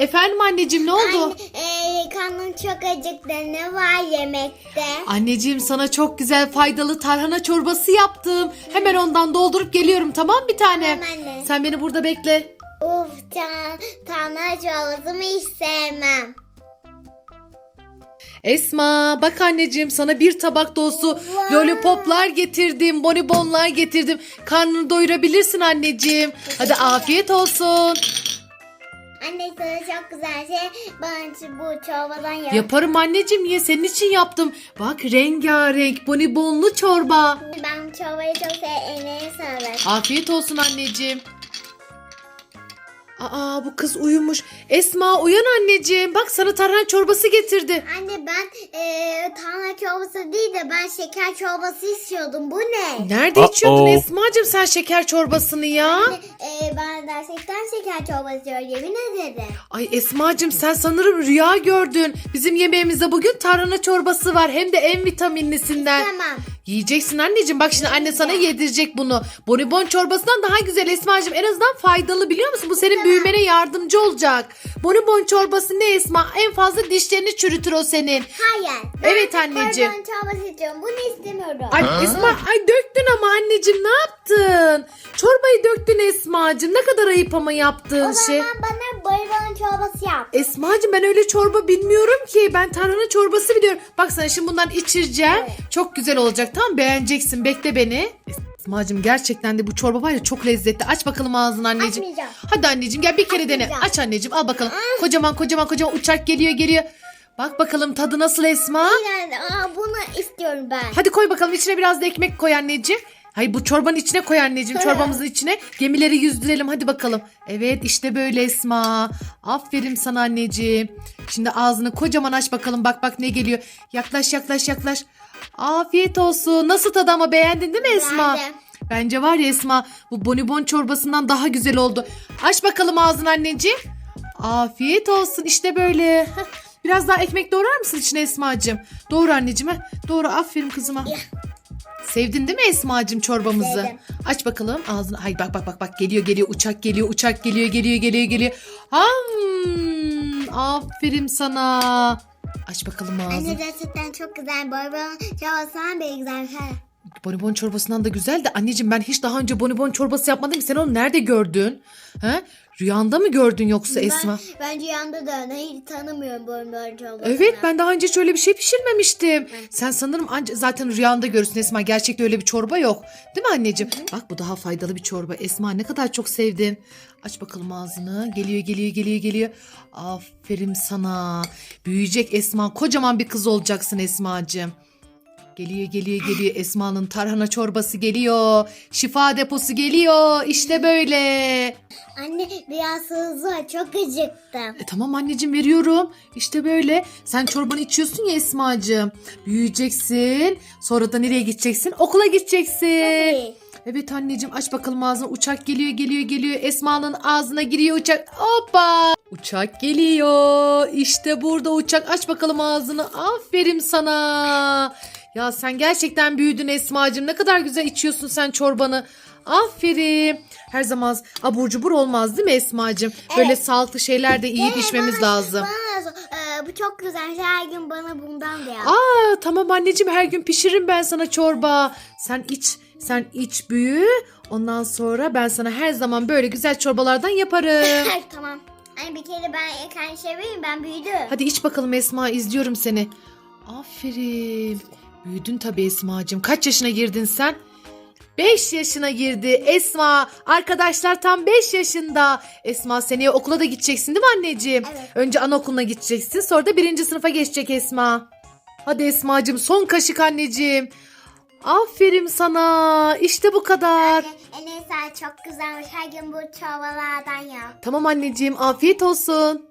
Efendim anneciğim ne oldu? Anne, e, karnım çok acıktı. Ne var yemekte? Anneciğim sana çok güzel faydalı tarhana çorbası yaptım. Hemen ondan doldurup geliyorum tamam bir tane. Tamam anne. Sen beni burada bekle. Uf, ta tane çorbasını hiç sevmem. Esma bak anneciğim sana bir tabak dolusu Wow. lollipoplar getirdim, bonibonlar getirdim. Karnını doyurabilirsin anneciğim. Hadi afiyet olsun. Anne sana çok güzel şey. Bana şu- bu çorbadan yap. Yaparım anneciğim niye senin için yaptım. Bak rengarenk bonibonlu çorba. Ben çorbayı çok. Emeğe sağlık. Afiyet olsun anneciğim. Aa bu kız uyumuş. Esma uyan anneciğim. Bak sana tarhana çorbası getirdi. Anne ben e, tane çorbası değil de ben şeker çorbası istiyordum. Bu ne? Nerede Uh-oh. içiyordun Esma'cığım sen şeker çorbasını ya? Anne, e, ben gerçekten şeker çorbası istiyorum. Yemin ederim. Ay Esma'cığım sen sanırım rüya gördün. Bizim yemeğimizde bugün tarhana çorbası var. Hem de en vitaminlisinden. Tamam. Yiyeceksin anneciğim. Bak şimdi anne sana yedirecek bunu. Bonibon çorbasından daha güzel Esma'cığım. En azından faydalı biliyor musun? Bu senin büyümene yardımcı olacak. Bonibon çorbası ne Esma? En fazla dişlerini çürütür o senin. Hayır. Evet Ben anneciğim. Karbon çorbası istiyorum. Bunu istemiyorum. Ay Esma ay döktün ama anneciğim ne yaptın? Çorbayı döktün Esma'cığım. Ne kadar ayıp ama yaptığın o şey. zaman bana bayılan çorbası yap. Esma'cığım ben öyle çorba bilmiyorum ki. Ben tarhana çorbası biliyorum. Bak sana şimdi bundan içireceğim. Evet. Çok güzel olacak tamam beğeneceksin. Bekle beni. Esma'cığım gerçekten de bu çorba var ya çok lezzetli. Aç bakalım ağzını anneciğim. Açmayacağım. Hadi anneciğim gel bir kere dene. Açmayacağım. Aç anneciğim al bakalım. Kocaman kocaman kocaman uçak geliyor geliyor. Bak bakalım tadı nasıl Esma? Yani, aa, bunu istiyorum ben. Hadi koy bakalım içine biraz da ekmek koy anneciğim. Hayır bu çorbanın içine koy anneciğim. Çorbamızın içine gemileri yüzdürelim hadi bakalım. Evet işte böyle Esma. Aferin sana anneciğim. Şimdi ağzını kocaman aç bakalım. Bak bak ne geliyor. Yaklaş yaklaş yaklaş. Afiyet olsun. Nasıl tadı ama beğendin değil mi Esma? Beğendim. Bence var ya Esma bu bonibon çorbasından daha güzel oldu. Aç bakalım ağzını anneciğim. Afiyet olsun işte böyle. Biraz daha ekmek doğrar mısın içine Esma'cığım? Doğru anneciğim. Doğru aferin kızıma. Sevdin değil mi Esma'cığım çorbamızı? Sevdim. Aç bakalım ağzını. Hayır bak bak bak bak geliyor geliyor uçak geliyor uçak geliyor geliyor geliyor geliyor. Hmm, aferin sana. Aç bakalım ağzını. Anne gerçekten çok güzel. Bayılan çorbasından bile güzel. Bonibon çorbasından da güzel de anneciğim ben hiç daha önce bonibon çorbası yapmadım ki. Sen onu nerede gördün? He? Rüyanda mı gördün yoksa Esma? Ben, ben rüyamda da öyle hiç tanımıyorum bayılan çorbasını. Evet ben daha önce şöyle bir şey pişirmemiştim. Sen sanırım anca, zaten rüyanda görürsün Esma. Gerçekte öyle bir çorba yok. Değil mi anneciğim? Bak bu daha faydalı bir çorba. Esma ne kadar çok sevdim. Aç bakalım ağzını. Geliyor geliyor geliyor geliyor. Aferin sana. Büyüyecek Esma. Kocaman bir kız olacaksın Esma'cığım. Geliyor geliyor geliyor. Esma'nın tarhana çorbası geliyor. Şifa deposu geliyor. İşte böyle. Anne biraz hızlı çok acıktım. E, tamam anneciğim veriyorum. İşte böyle. Sen çorbanı içiyorsun ya Esma'cığım. Büyüyeceksin. Sonra da nereye gideceksin? Okula gideceksin. Tabii. Evet anneciğim aç bakalım ağzını. Uçak geliyor geliyor geliyor. Esma'nın ağzına giriyor uçak. Hoppa. Uçak geliyor. İşte burada uçak. Aç bakalım ağzını. Aferin sana. Ya sen gerçekten büyüdün Esma'cığım. Ne kadar güzel içiyorsun sen çorbanı. Aferin. Her zaman abur cubur olmaz değil mi Esma'cığım? Böyle Evet. sağlıklı şeyler de yiyip içmemiz lazım. Bana da sor- e, bu çok güzel. Her gün bana bundan da yap. Aa tamam anneciğim her gün pişiririm ben sana çorba. Sen iç, sen iç büyü. Ondan sonra ben sana her zaman böyle güzel çorbalardan yaparım. tamam. Anne bir kere ben ekran şey vereyim ben büyüdüm. Hadi iç bakalım Esma izliyorum seni. Aferin. Büyüdün tabii Esma'cığım. Kaç yaşına girdin sen? 5 yaşına girdi Esma. Arkadaşlar tam 5 yaşında. Esma seneye okula da gideceksin değil mi anneciğim? Evet. Önce anaokuluna gideceksin sonra da birinci sınıfa geçecek Esma. Hadi Esma'cığım son kaşık anneciğim. Aferin sana. İşte bu kadar. Enes çok güzelmiş. Her gün bu çorbalardan yap. Tamam anneciğim afiyet olsun.